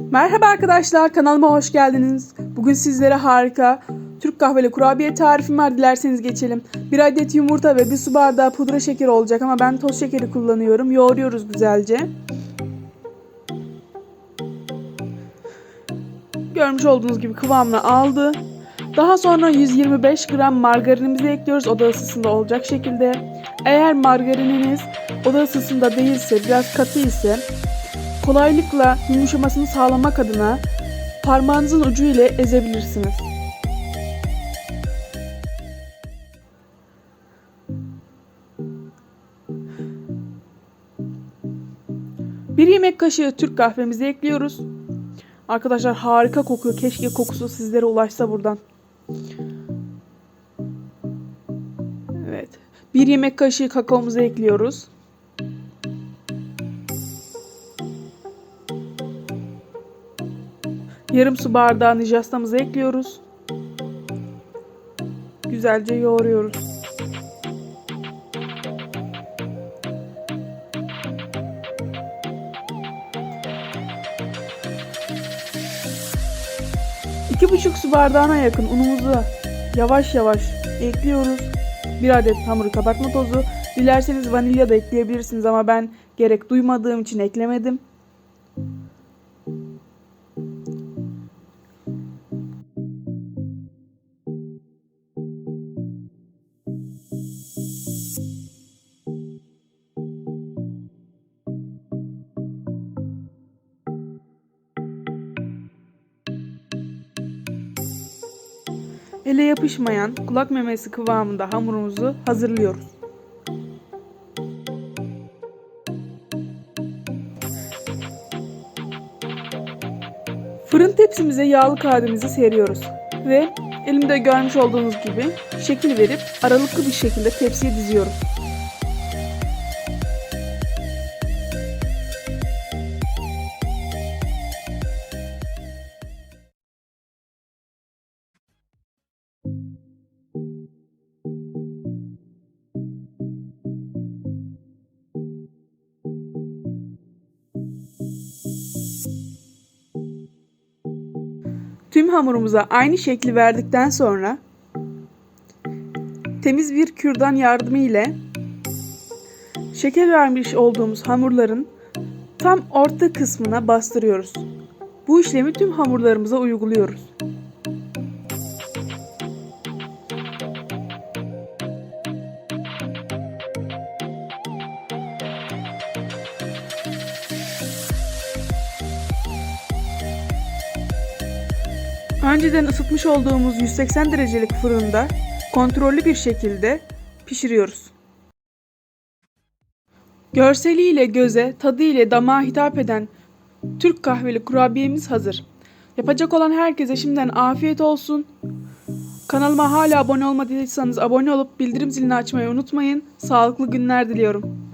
Merhaba arkadaşlar kanalıma hoş geldiniz. Bugün sizlere harika Türk kahveli kurabiye tarifim var dilerseniz geçelim. Bir adet yumurta ve bir su bardağı pudra şekeri olacak ama ben toz şekeri kullanıyorum. Yoğuruyoruz güzelce. Görmüş olduğunuz gibi kıvamını aldı. Daha sonra 125 gram margarinimizi ekliyoruz oda ısısında olacak şekilde. Eğer margarininiz oda ısısında değilse biraz katı ise kolaylıkla yumuşamasını sağlamak adına parmağınızın ucu ile ezebilirsiniz. Bir yemek kaşığı Türk kahvemizi ekliyoruz. Arkadaşlar harika kokuyor. Keşke kokusu sizlere ulaşsa buradan. Evet. Bir yemek kaşığı kakaomuzu ekliyoruz. Yarım su bardağı nişastamızı ekliyoruz. Güzelce yoğuruyoruz. İki buçuk su bardağına yakın unumuzu yavaş yavaş ekliyoruz. Bir adet hamuru kabartma tozu. Dilerseniz vanilya da ekleyebilirsiniz ama ben gerek duymadığım için eklemedim. Ele yapışmayan kulak memesi kıvamında hamurumuzu hazırlıyoruz. Fırın tepsimize yağlı kağıdımızı seriyoruz ve elimde görmüş olduğunuz gibi şekil verip aralıklı bir şekilde tepsiye diziyorum. Tüm hamurumuza aynı şekli verdikten sonra temiz bir kürdan yardımı ile şeker vermiş olduğumuz hamurların tam orta kısmına bastırıyoruz. Bu işlemi tüm hamurlarımıza uyguluyoruz. Önceden ısıtmış olduğumuz 180 derecelik fırında kontrollü bir şekilde pişiriyoruz. Görseliyle göze, tadı ile damağa hitap eden Türk kahveli kurabiyemiz hazır. Yapacak olan herkese şimdiden afiyet olsun. Kanalıma hala abone olmadıysanız abone olup bildirim zilini açmayı unutmayın. Sağlıklı günler diliyorum.